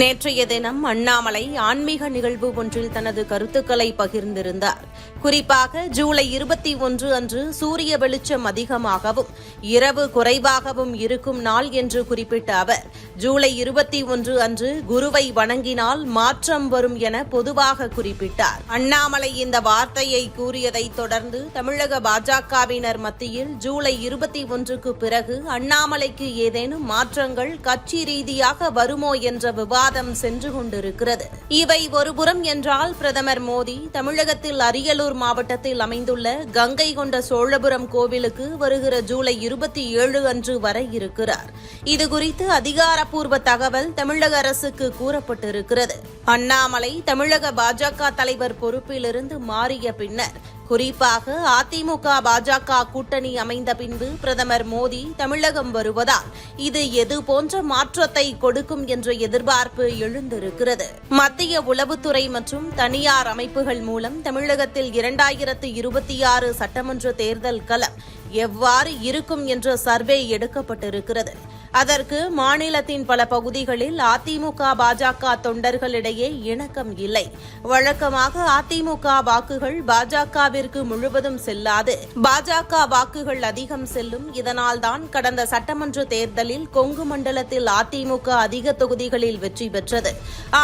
நேற்றைய தினம் அண்ணாமலை ஆன்மீக நிகழ்வு ஒன்றில் தனது கருத்துக்களை பகிர்ந்திருந்தார். குறிப்பாக ஜூலை இருபத்தி ஒன்று அன்று சூரிய வெளிச்சம் அதிகமாகவும் இரவு குறைவாகவும் இருக்கும் நாள் என்று குறிப்பிட்ட அவர் ஜூலை இருபத்தி ஒன்று அன்று குருவை வணங்கினால் மாற்றம் வரும் என பொதுவாக குறிப்பிட்டார். அண்ணாமலை இந்த வார்த்தையை கூறியதைத் தொடர்ந்து தமிழக பாஜகவினர் மத்தியில் ஜூலை இருபத்தி ஒன்றுக்கு பிறகு அண்ணாமலைக்கு ஏதேனும் மாற்றங்கள் கட்சி ரீதியாக வருமோ என்ற விவாதம் சென்று கொண்டிருக்கிறது. இவை ஒருபுறம் என்றால் பிரதமர் மோடி தமிழகத்தில் அரியலூர் மாவட்டத்தில் அமைந்துள்ள கங்கை கொண்ட சோழபுரம் கோவிலுக்கு வருகிற ஜூலை இருபத்தி ஏழு அன்று வர இருக்கிறார். இதுகுறித்து அதிகாரப்பூர்வ தகவல் தமிழக அரசுக்கு கூறப்பட்டிருக்கிறது. அண்ணாமலை தமிழக பாஜக தலைவர் பொறுப்பிலிருந்து மாறிய பின்னர் குறிப்பாக அதிமுக பாஜக கூட்டணி அமைந்த பின்பு பிரதமர் மோடி தமிழகம் வருவதால் இது எது போன்ற மாற்றத்தை கொடுக்கும் என்ற எதிர்பார்ப்பு எழுந்திருக்கிறது. மத்திய உளவுத்துறை மற்றும் தனியார் அமைப்புகள் மூலம் தமிழகத்தில் இரண்டாயிரத்து இருபத்தி ஆறு சட்டமன்ற தேர்தல் களம் எவ்வாறு இருக்கும் என்ற சர்வே எடுக்கப்பட்டிருக்கிறது. அதற்கு மாநிலத்தின் பல பகுதிகளில் அதிமுக பாஜக தொண்டர்களிடையே இணக்கம் இல்லை. வழக்கமாக அதிமுக வாக்குகள் பாஜகவிற்கு முழுவதும் செல்லாது. பாஜக வாக்குகள் அதிகம் செல்லும் இதனால்தான் கடந்த சட்டமன்ற தேர்தலில் கொங்கு மண்டலத்தில் அதிமுக அதிக தொகுதிகளில் வெற்றி பெற்றது.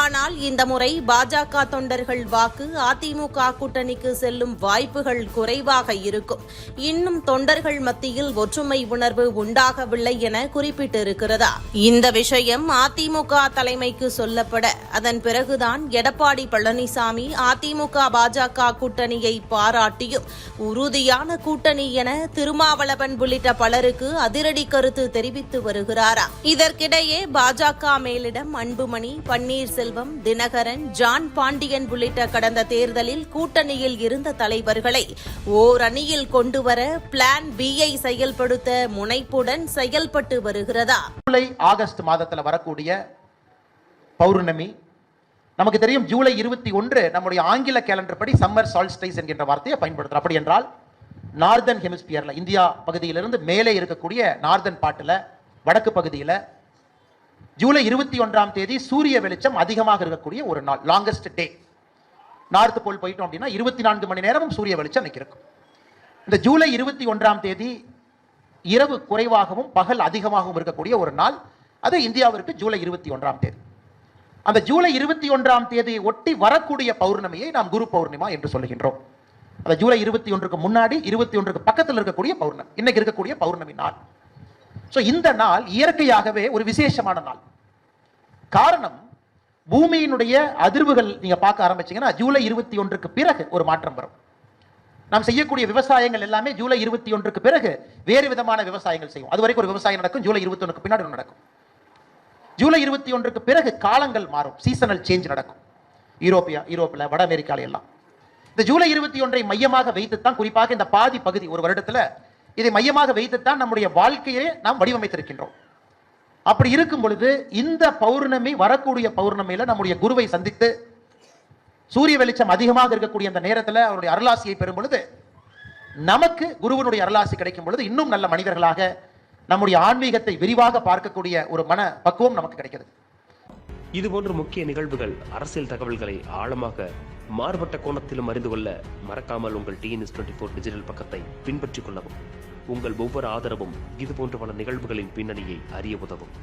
ஆனால் இந்த முறை பாஜக தொண்டர்கள் வாக்கு அதிமுக கூட்டணிக்கு செல்லும் வாய்ப்புகள் குறைவாக இருக்கும். இன்னும் தொண்டர்கள் மத்தியில் ஒற்றுமை உணர்வு உண்டாகவில்லை என குறிப்பிட்டிருக்கிறதா இந்த விஷயம் அதிமுக தலைமைக்கு சொல்லப்பட அதன் பிறகுதான் எடப்பாடி பழனிசாமி அதிமுக பாஜக கூட்டணியை பாராட்டியும் உறுதியான கூட்டணி என திருமாவளவன் உள்ளிட்ட பலருக்கு அதிரடி கருத்து தெரிவித்து வருகிறாரா? இதற்கிடையே பாஜக மேலிடம் அன்புமணி பன்னீர்செல்வம் தினகரன் ஜான் பாண்டியன் உள்ளிட்ட கடந்த தேர்தலில் கூட்டணியில் இருந்த தலைவர்களை ஓர் அணியில் கொண்டுவர பிளான் பியை செயல்படுத்த முனைப்புடன் செயல்பட்டு வருகிறது. ஜூலை ஆகஸ்ட் மாதத்தில் வரக்கூடிய பௌர்ணமி நமக்கு தெரியும் ஜூலை இருபத்தி ஒன்று நம்முடைய ஆங்கில கேலண்டர் படி சம்மர் சால்ஸ்டைஸ் என்கின்ற வார்த்தையை பயன்படுத்துறோம். அப்படி என்றால் நார்தன் ஹெமிஸ்பியரில் இந்தியா பகுதியிலிருந்து மேலே இருக்கக்கூடிய நார்தன் பாட்டில் வடக்கு பகுதியில் ஜூலை இருபத்தி ஒன்றாம் தேதி சூரிய வெளிச்சம் அதிகமாக இருக்கக்கூடிய ஒரு நாள் லாங்கஸ்ட் டே நார்த் போல் போயிட்டோம் அப்படின்னா இருபத்தி நான்கு மணி நேரமும் சூரிய வெளிச்சம் அன்னைக்கு இருக்கும். இந்த ஜூலை இருபத்தி ஒன்றாம் தேதி இரவு குறைவாகவும் பகல் அதிகமாகவும் இருக்கக்கூடிய ஒரு நாள். அது இந்தியாவிற்கு ஜூலை இருபத்தி ஒன்றாம் தேதி. அந்த ஜூலை இருபத்தி ஒன்றாம் தேதியை ஒட்டி வரக்கூடிய பௌர்ணமியை நாம் குரு பௌர்ணிமா என்று சொல்லுகின்றோம். அந்த ஜூலை இருபத்தி ஒன்றுக்கு முன்னாடி இருபத்தி ஒன்றுக்கு பக்கத்தில் இருக்கக்கூடிய பௌர்ணமி இன்னைக்கு இருக்கக்கூடிய பௌர்ணமி நாள். ஸோ இந்த நாள் இயற்கையாகவே ஒரு விசேஷமான நாள். காரணம் பூமியினுடைய அதிர்வுகள் நீங்க பார்க்க ஆரம்பிச்சீங்கன்னா ஜூலை இருபத்தி ஒன்றுக்கு பிறகு ஒரு மாற்றம் வரும். நாம் செய்யக்கூடிய விவசாயங்கள் எல்லாமே ஜூலை இருபத்தி ஒன்றுக்கு பிறகு வேறு விதமான விவசாயங்கள் செய்யும் அது வரைக்கும் ஒரு விவசாயம் நடக்கும் ஜூலை இருபத்தி ஒன்றுக்கு பின்னாடி நடக்கும். ஜூலை இருபத்தி ஒன்றுக்கு பிறகு காலங்கள் மாறும் சீசனல் சேஞ்ச் நடக்கும். யூரோப்பியா யூரோப்பில் வட அமெரிக்கால எல்லாம். இந்த ஜூலை இருபத்தி ஒன்றை மையமாக வைத்துத்தான் குறிப்பாக இந்த பாதி பகுதி ஒரு வருடத்துல இதை மையமாக வைத்துத்தான் நம்முடைய வாழ்க்கையே நாம் வடிவமைத்திருக்கின்றோம். அப்படி இருக்கும் பொழுது இந்த பௌர்ணமி வரக்கூடிய பௌர்ணமியில நம்முடைய குருவை சந்தித்து சூரிய வெளிச்சம் அதிகமாக இருக்கக்கூடிய அந்த நேரத்தில் அவருடைய அருளாசியை பெறும் பொழுது நமக்கு குருவனுடைய அருளாசி கிடைக்கும் பொழுது இன்னும் நல்ல மனிதர்களாக நம்முடைய ஆன்மீகத்தை விரிவாக பார்க்கக்கூடிய ஒரு மன பக்குவம் நமக்கு கிடைக்கிறது. இதுபோன்ற முக்கிய நிகழ்வுகள் அரசியல் தகவல்களை ஆழமாக மாறுபட்ட கோணத்திலும் அறிந்து கொள்ள மறக்காமல் உங்கள் டிஎன்எஸ் டுவெண்ட்டி ஃபோர் டிஜிட்டல் பக்கத்தை பின்பற்றிக் கொள்ளவும். உங்கள் ஒவ்வொரு ஆதரவும் இதுபோன்ற பல நிகழ்வுகளின் பின்னணியை அறிய உதவும்.